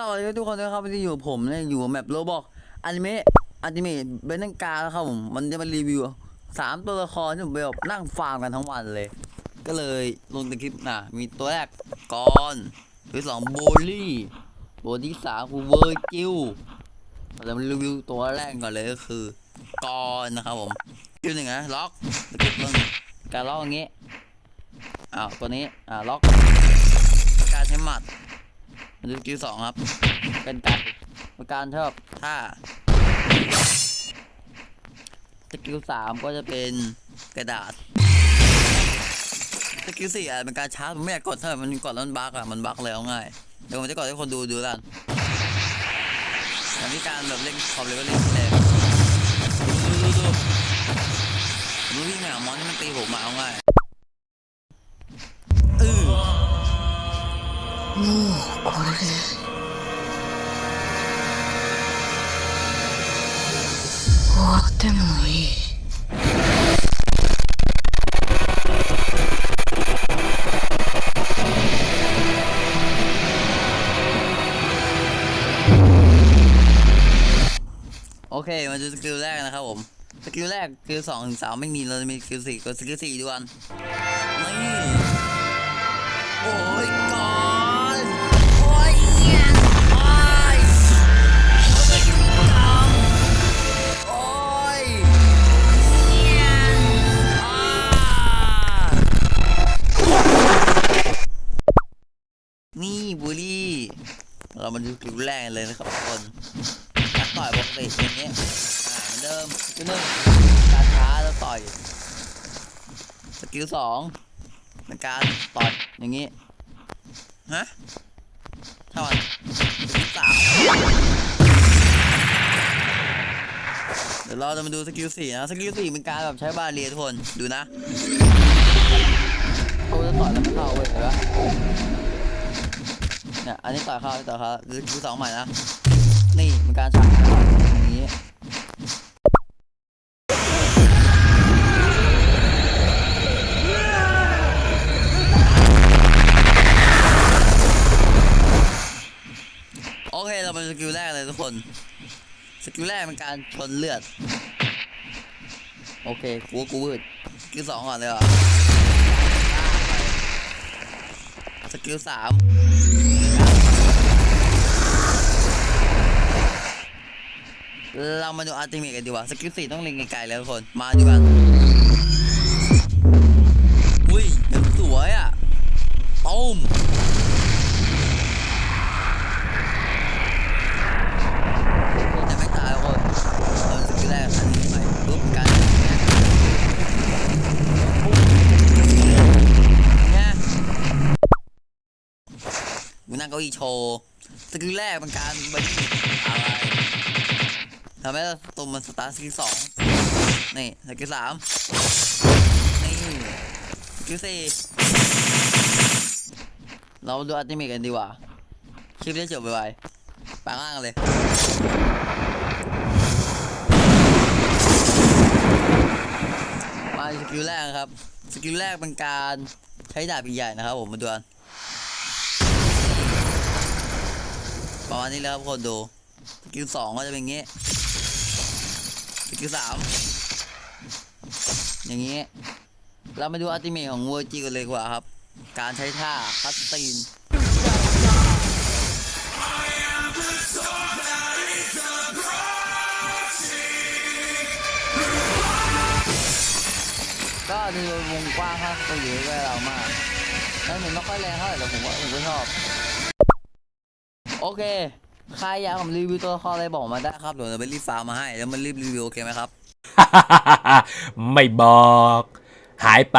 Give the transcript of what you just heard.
สวัสดีทุกคนนะครับวันนี้อยู่กับผมเนี่ยอยู่กับแมปโรบอกอนิเมะอนิเมะเบนนังกาแล้วครับผมมันจะมารีวิวสามตัวละครที่ผมไปแบบนั่งฟาร์มกันทั้งวันเลย ก็เลยลงในคลิปนะมีตัวแรกกอนตัวสองโบลี่ตัวที่สามคือเวอร์จิลเราจะมารีวิวตัวแรกก่อนเลยก็คือกอนนะครับผมคิวหนึ่งนะล็อกสกิปหนึ่งการล็อกอย่างงี้อ้าวตัวนี้อ่าล็อกการใช้หมัด มาดูสกิลสองครับ เป็นการป็นการชอบท่าสกิลสามก็จะเป็นกระดาษสกิลสี่อะเป็นการชาร์จผมไม่อยากกดเท่าไหร่มันกดแล้วมันบั๊กอะมันบั๊กเลยเอาง่ายเดี๋ยวผมจะกดให้คนดูดูแล้วกันแต่นี่การแบบเล่นคอมเลยก็เล่นเลยดูดูดูดูวิ่งหนามอนที่มันตีผมมาเอาง่าย もうこれで終わってもいいโอเค มาดูสกิลแรกนะครับผม สกิลแรกสกิลสองถึงสามไม่มีเราจะมีสกิลสี่กดสกิลสี่ดูกันนี่โอ้ย เรามาดูสกิลแรกเลยนะครับทุกคนการต่อยปกติอย่างเงี้ยอ่าเหมือนเดิมสกิลหนึ่งการช้าแล้วต่อย สกิลสองเป็นการต่อยอย่างงี้ ฮะเท่าไหร่สกิลสามเดี๋ยวเราจะมาดูสกิลสี่นะ สกิลสี่เป็นการแบบใช้บาเรียทุกคน ดูนะเขาจะต่อยแล้วเข้าเว้ยเห็นปะ เนี่ยอันนี้ต่อยเข้าอันนี้ต่อยเข้าดูสกิลสองใหม่นะนี่เป็นการฉากอย่างนี้โอเคเรามาสกิลแรกเลยทุกคนสกิลแรกเป็นการชนเลือด โอเคกูว่ากูวืดสกิลสองก่อนเลยเหรอสกิลสาม เรามาดูอัลติเมทกันดีกว่าสกิลสี่ต้องเล็งไกลๆแล้วทุกคน มาดูกันอุ้ยยังสวยอะต้มจะไม่ตายทุกคนเราสกิลแรกอันนี้ไปปุ๊บกันเนี่ยกูนั่งเก้าอี้โชว์สกิลแรกเป็นการบรรจุอะไร ทำให้ตัวมันสตาร์สกิลสองนี่สกิลสามนี่สกิลสี่เราดูอัลติเมทกันดีกว่า คลิปจะจบไปไวๆปางล่างเลยมาสกิลแรกครับ สกิลแรกเป็นการใช้ดาบใหญ่ๆนะครับผมมาดูกันประมาณนี้แล้วครับคนดู สกิลสองก็จะเป็นอย่างงี้สกิลสามอย่างนี้ เรามาดูอัติเมทของเวอร์จิกันเลยกว่าครับ การใช้ท่าคัตตีนก็ดูวงกว้างครับก็อยู่ใกล้เรามากแล้วเหมือนไม่ค่อยแรงเท่าไหร่แต่ผมว่าผมก็ชอบ โอเค ใครอยากผมรีวิวตัวละครอะไรบอกมาได้ครับเดี๋ยวเราไปรีบฟาร์มมาให้แล้วมันรีบรีวิวโอเคไหมครับ ไม่บอก หายไป